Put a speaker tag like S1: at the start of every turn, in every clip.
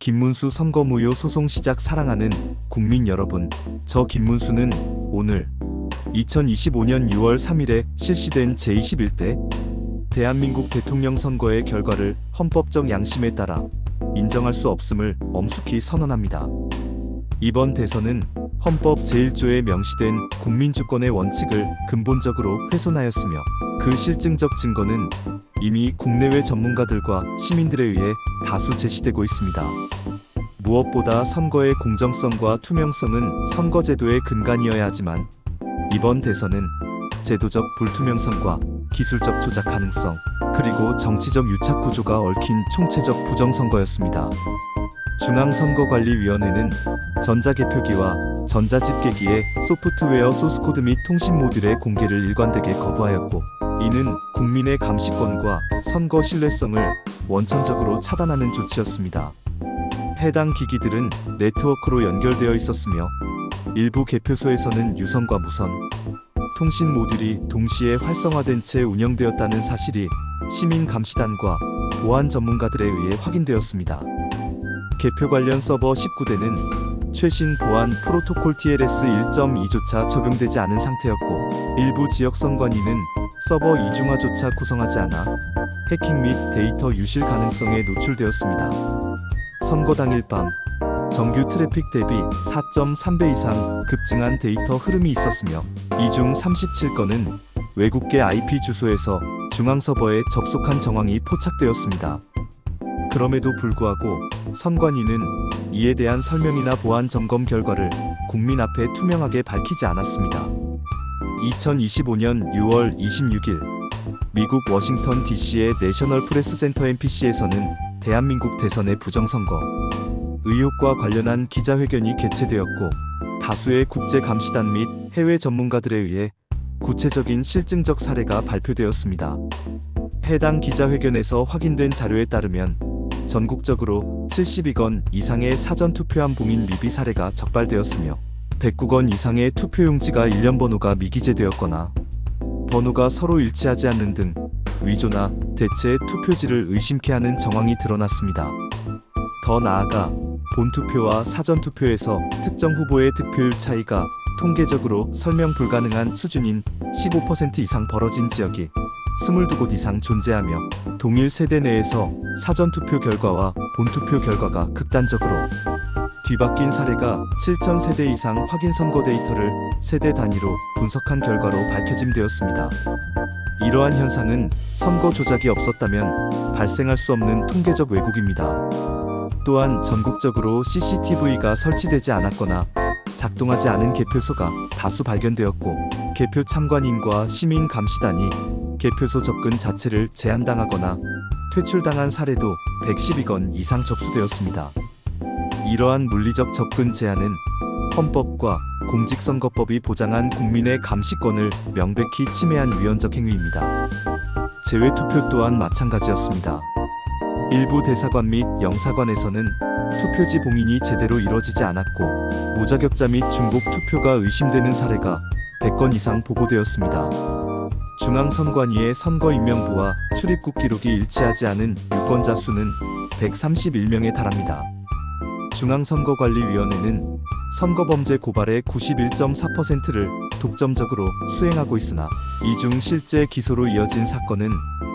S1: 김문수 선거 무효 소송 시작 사랑하는 국민 여러분, 저 김문수는 오늘 2025년 6월 3일에 실시된 제21대 대한민국 대통령 선거의 결과를 헌법적 양심에 따라 인정할 수 없음을 엄숙히 선언합니다. 이번 대선은 헌법 제1조에 명시된 국민주권의 원칙을 근본적으로 훼손하였으며 그 실증적 증거는 이미 국내외 전문가들과 시민들에 의해 다수 제시되고 있습니다. 무엇보다 선거의 공정성과 투명성은 선거제도의 근간이어야 하지만 이번 대선은 제도적 불투명성과 기술적 조작 가능성 그리고 정치적 유착 구조가 얽힌 총체적 부정선거였습니다. 중앙선거관리위원회는 전자개표기와 전자집계기의 소프트웨어 소스코드 및 통신 모듈의 공개를 일관되게 거부하였고 이는 국민의 감시권과 선거 신뢰성을 원천적으로 차단하는 조치였습니다. 해당 기기들은 네트워크로 연결되어 있었으며 일부 개표소에서는 유선과 무선, 통신 모듈이 동시에 활성화된 채 운영되었다는 사실이 시민 감시단과 보안 전문가들에 의해 확인되었습니다. 개표 관련 서버 19대는 최신 보안 프로토콜 TLS 1.2조차 적용되지 않은 상태였고 일부 지역 선관위는 서버 이중화조차 구성하지 않아 해킹 및 데이터 유실 가능성에 노출되었습니다. 선거 당일 밤 정규 트래픽 대비 4.3배 이상 급증한 데이터 흐름이 있었으며 이 중 37건은 외국계 IP 주소에서 중앙 서버에 접속한 정황이 포착되었습니다. 그럼에도 불구하고 선관위는 이에 대한 설명이나 보안 점검 결과를 국민 앞에 투명하게 밝히지 않았습니다. 2025년 6월 26일 미국 워싱턴 DC의 내셔널 프레스 센터 NPC에서는 대한민국 대선의 부정선거 의혹과 관련한 기자회견이 개최되었고 다수의 국제 감시단 및 해외 전문가들에 의해 구체적인 실증적 사례가 발표되었습니다. 해당 기자회견에서 확인된 자료에 따르면 전국적으로 72건 이상의 사전 투표한 봉인 미비 사례가 적발되었으며 109건 이상의 투표용지가 일련 번호가 미기재되었거나 번호가 서로 일치하지 않는 등 위조나 대체 투표지를 의심케 하는 정황이 드러났습니다. 더 나아가 본투표와 사전투표에서 특정 후보의 득표율 차이가 통계적으로 설명 불가능한 수준인 15% 이상 벌어진 지역이 22곳 이상 존재하며 동일 세대 내에서 사전투표 결과와 본투표 결과가 극단적으로 뒤바뀐 사례가 7천 세대 이상 확인 선거 데이터를 세대 단위로 분석한 결과로 밝혀짐되었습니다. 이러한 현상은 선거 조작이 없었다면 발생할 수 없는 통계적 왜곡입니다. 또한 전국적으로 CCTV가 설치되지 않았거나 작동하지 않은 개표소가 다수 발견되었고 개표 참관인과 시민 감시단이 개표소 접근 자체를 제한당하거나 퇴출당한 사례도 112건 이상 접수되었습니다. 이러한 물리적 접근 제한은 헌법과 공직선거법이 보장한 국민의 감시권을 명백히 침해한 위헌적 행위입니다. 재외투표 또한 마찬가지였습니다. 일부 대사관 및 영사관에서는 투표지 봉인이 제대로 이뤄지지 않았고 무자격자 및 중복 투표가 의심되는 사례가 100건 이상 보고되었습니다. 중앙선관위의 선거인명부와 출입국 기록이 일치하지 않은 유권자 수는 131명에 달합니다. 중앙선거관리위원회는 선거범죄 고발의 91.4%를 독점적으로 수행하고 있으나 이 중 실제 기소로 이어진 사건은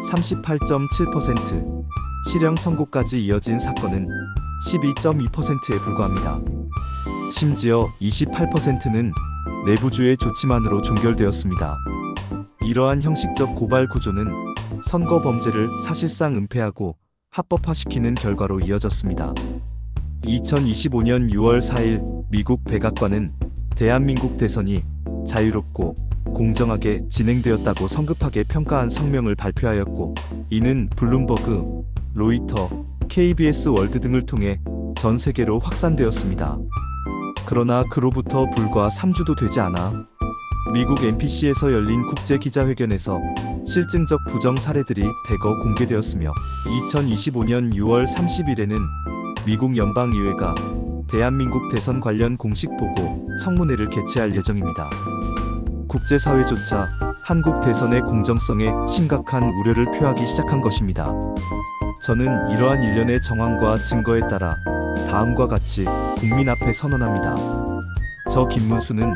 S1: 38.7%, 실형 선고까지 이어진 사건은 12.2%에 불과합니다. 심지어 28%는 내부주의 조치만으로 종결되었습니다. 이러한 형식적 고발 구조는 선거 범죄를 사실상 은폐하고 합법화시키는 결과로 이어졌습니다. 2025년 6월 4일 미국 백악관은 대한민국 대선이 자유롭고 공정하게 진행되었다고 성급하게 평가한 성명을 발표하였고 이는 블룸버그, 로이터, KBS 월드 등을 통해 전 세계로 확산되었습니다. 그러나 그로부터 불과 3주도 되지 않아 미국 NPC에서 열린 국제 기자회견에서 실증적 부정 사례들이 대거 공개되었으며 2025년 6월 30일에는 미국 연방의회가 대한민국 대선 관련 공식 보고 청문회를 개최할 예정입니다. 국제사회조차 한국 대선의 공정성에 심각한 우려를 표하기 시작한 것입니다. 저는 이러한 일련의 정황과 증거에 따라 다음과 같이 국민 앞에 선언합니다. 저 김문수는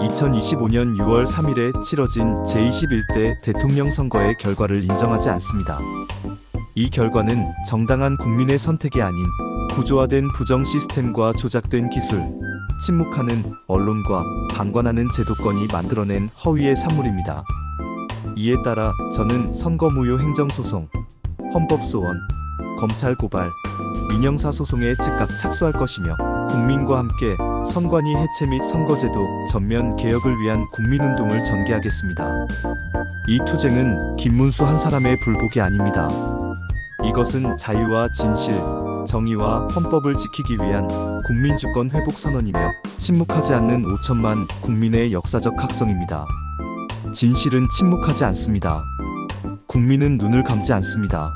S1: 2025년 6월 3일에 치러진 제21대 대통령 선거의 결과를 인정하지 않습니다. 이 결과는 정당한 국민의 선택이 아닌 구조화된 부정 시스템과 조작된 기술, 침묵하는 언론과 방관하는 제도권이 만들어낸 허위의 산물입니다. 이에 따라 저는 선거무효 행정소송, 헌법소원, 검찰 고발, 민영사 소송에 즉각 착수할 것이며 국민과 함께 선관위 해체 및 선거제도 전면 개혁을 위한 국민운동을 전개하겠습니다. 이 투쟁은 김문수 한 사람의 불복이 아닙니다. 이것은 자유와 진실, 정의와 헌법을 지키기 위한 국민주권 회복 선언이며 침묵하지 않는 5천만 국민의 역사적 각성입니다. 진실은 침묵하지 않습니다. 국민은 눈을 감지 않습니다.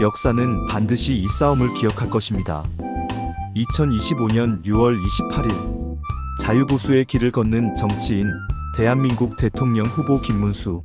S1: 역사는 반드시 이 싸움을 기억할 것입니다. 2025년 6월 28일. 자유보수의 길을 걷는 정치인 대한민국 대통령 후보 김문수